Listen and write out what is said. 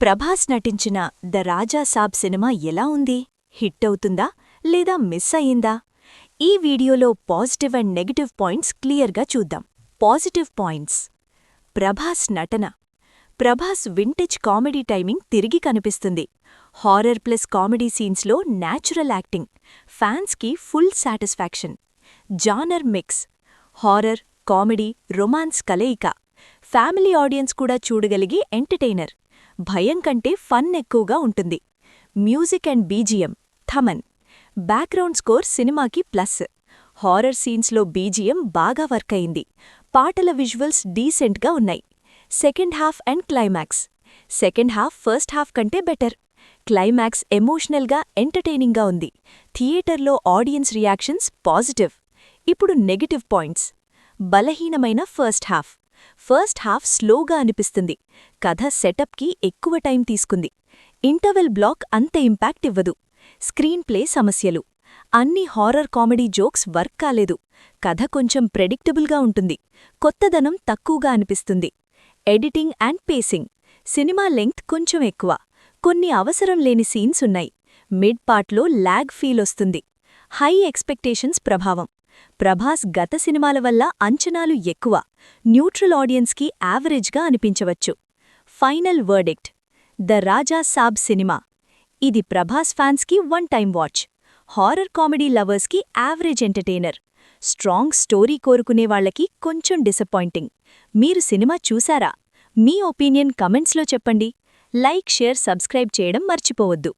ప్రభాస్ నటించిన the Raja Saab cinema ఎలా ఉంది? హిట్ అవుతుందా లేదా మిస్ అయిందా ఈ వీడియోలో పాజిటివ్ అండ్ నెగటివ్ పాయింట్స్ క్లియర్గా చూద్దాం. Positive points. ప్రభాస్ నటన. ప్రభాస్ వింటేజ్ కామెడీ టైమింగ్ తిరిగి కనిపిస్తుంది. హారర్ ప్లస్ కామెడీ సీన్స్లో న్యాచురల్ యాక్టింగ్. ఫ్యాన్స్కి full satisfaction. Genre mix. Horror comedy romance కలయిక. ఫ్యామిలీ ఆడియన్స్ కూడా చూడగలిగే ఎంటర్టైనర్. భయం కంటే ఫన్ ఎక్కువగా ఉంటుంది. Music and BGM Thaman. Background score సినిమాకి ప్లస్. హారర్ సీన్స్లో బీజిఎం బాగా వర్క్ అయింది. పాటల విజువల్స్ డీసెంట్గా ఉన్నాయి. Second half and climax. Second half first half కంటే బెటర్. క్లైమాక్స్ ఎమోషనల్గా ఎంటర్టైనింగ్గా ఉంది. థియేటర్లో ఆడియన్స్ రియాక్షన్స్ పాజిటివ్. ఇప్పుడు నెగటివ్ పాయింట్స్. బలహీనమైన ఫస్ట్ హాఫ్. ఫస్ట్ హాఫ్ స్లోగా అనిపిస్తుంది. కథ సెటప్కి ఎక్కువ టైం తీసుకుంది. ఇంటర్వెల్ బ్లాక్ అంత ఇంపాక్ట్ ఇవ్వదు. స్క్రీన్ ప్లే సమస్యలు. అన్ని హారర్ కామెడీ జోక్స్ వర్క్ కాలేదు. కథ కొంచెం ప్రెడిక్టబుల్గా ఉంటుంది. కొత్తదనం తక్కువగా అనిపిస్తుంది. ఎడిటింగ్ అండ్ పేసింగ్ సినిమా లెంగ్త్ కొంచెం ఎక్కువ. కొన్ని అవసరం లేని సీన్స్ ఉన్నాయి. మిడ్ పార్ట్లో ల్యాగ్ ఫీల్ వస్తుంది. హై ఎక్స్పెక్టేషన్స్ ప్రభావం. ప్రభాస్ గత సినిమాల వల్ల అంచనాలు ఎక్కువ న్యూట్రల్ ఆడియన్స్కి యావరేజ్గా అనిపించవచ్చు. Final verdict the Raja Saab cinema. ఇది ప్రభాస్ ఫ్యాన్స్కి one time watch. Horror comedy లవర్స్కి average entertainer. Strong story కోరుకునే వాళ్ళకి కొంచెం డిసప్పాయింటింగ్. మీరు సినిమా చూసారా? మీ ఒపీనియన్ కమెంట్స్లో చెప్పండి. లైక్ షేర్ సబ్స్క్రైబ్ చేయడం మర్చిపోవద్దు.